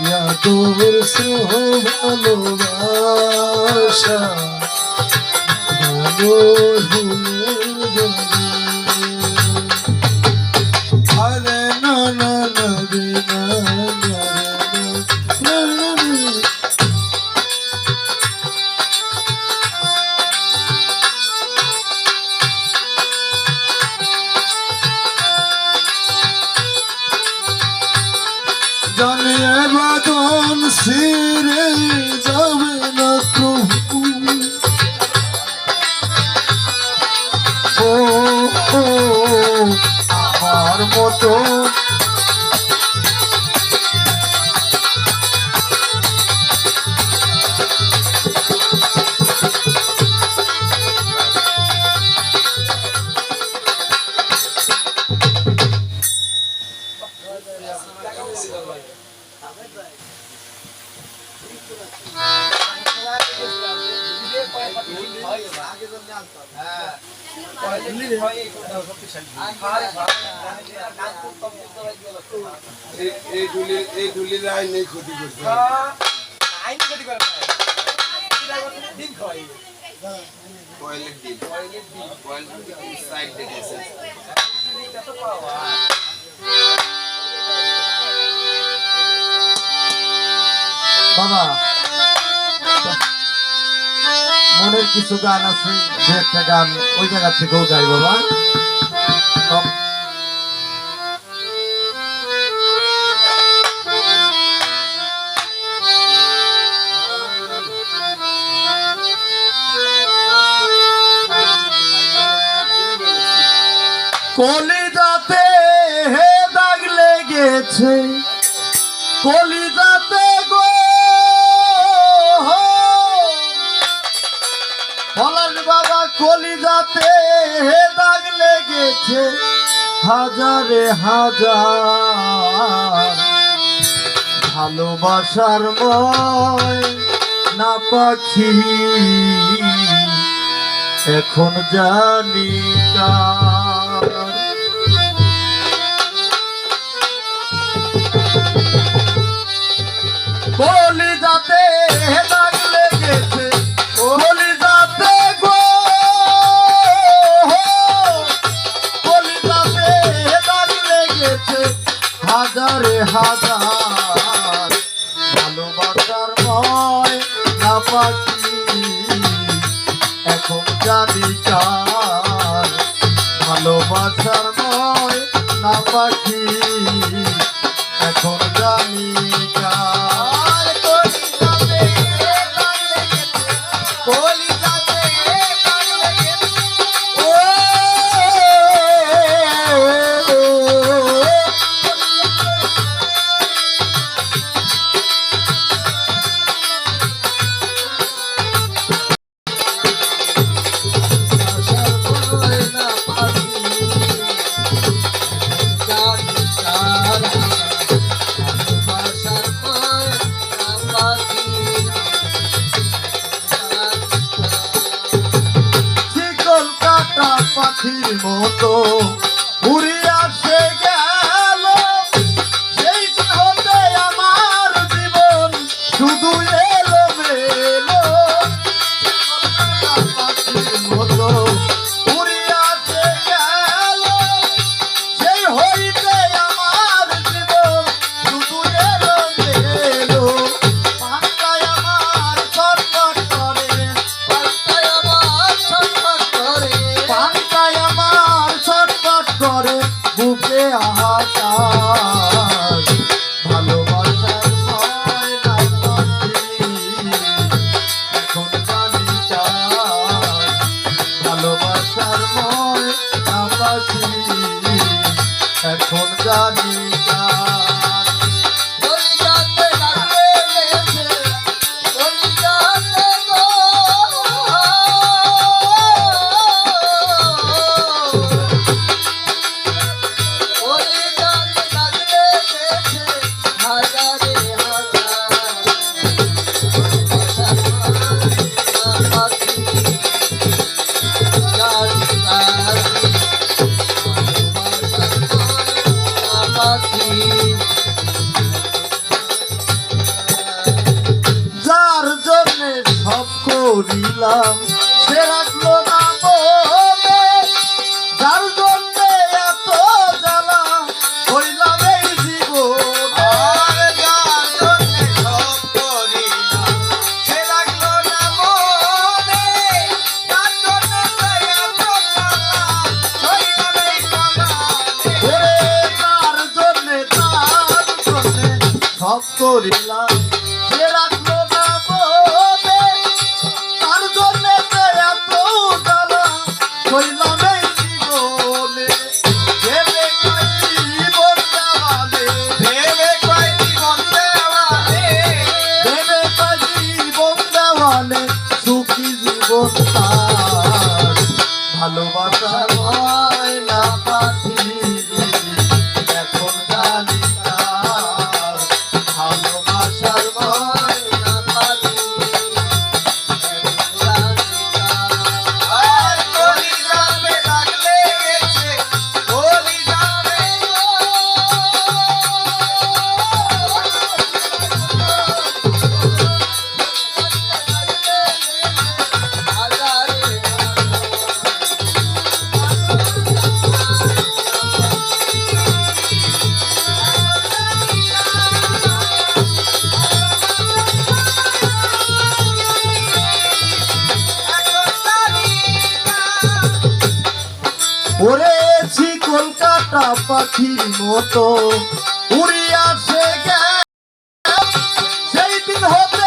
ইয়াদুর স্নেহ ভালোবাসা ভালো মতো এই ঢুলি এই ঢুলি লাইন এই ক্ষতি করছে। কয়েলের ডিম কয়েলের ডিম। সাইড থেকে এসে বাবা মনের কিছু গান আছে দু একটা গান ওই জায়গা থেকেও গাই বাবা কলিজাতে হে দাগ লেগেছে হাজারে হাজার। ভালোবাসার ময় না পাখি এখন জানি কার। হাজারে ভালোবাসার ময় না পাখি এখন জানি কার ভালোবাসার ময় না ಕೊಡೋ আহা করিলা সে তার জন্য এত জ্বালা পাখি মতো উড়িয়া সে সেই দিন হতে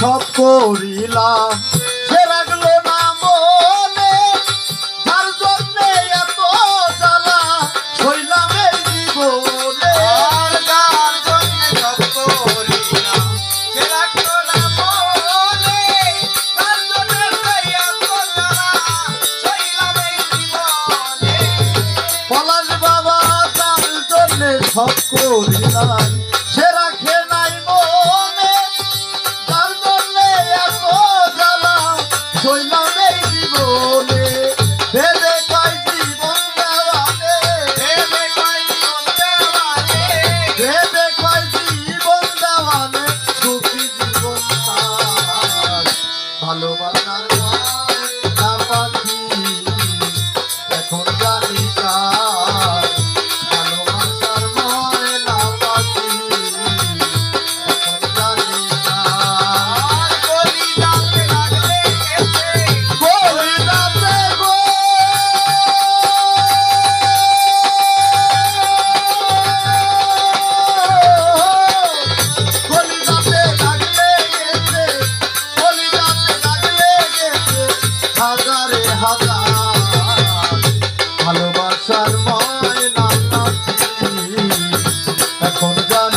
সব করিলাম। সে রাখল না মনে তার জন্য এত জ্বালা। সইলাম এই জীবনে। আর তার জন্য সব করিলাম? সে রাখল না মনে তার জন্য এত জ্বালা। সইলাম এই জীবনে। পলাশ বাবা তার জন্য সব করিলাম।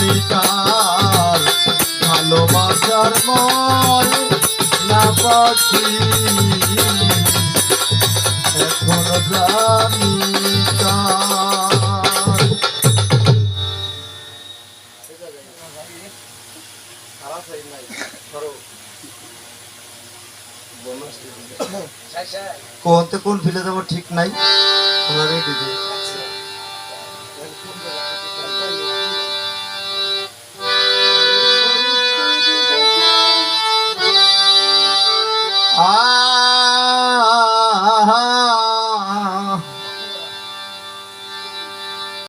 শিকার ভালোবাসার মন না পাখি। কোন ফিলে যাব ঠিক নাই? ওনারাই দিদি あ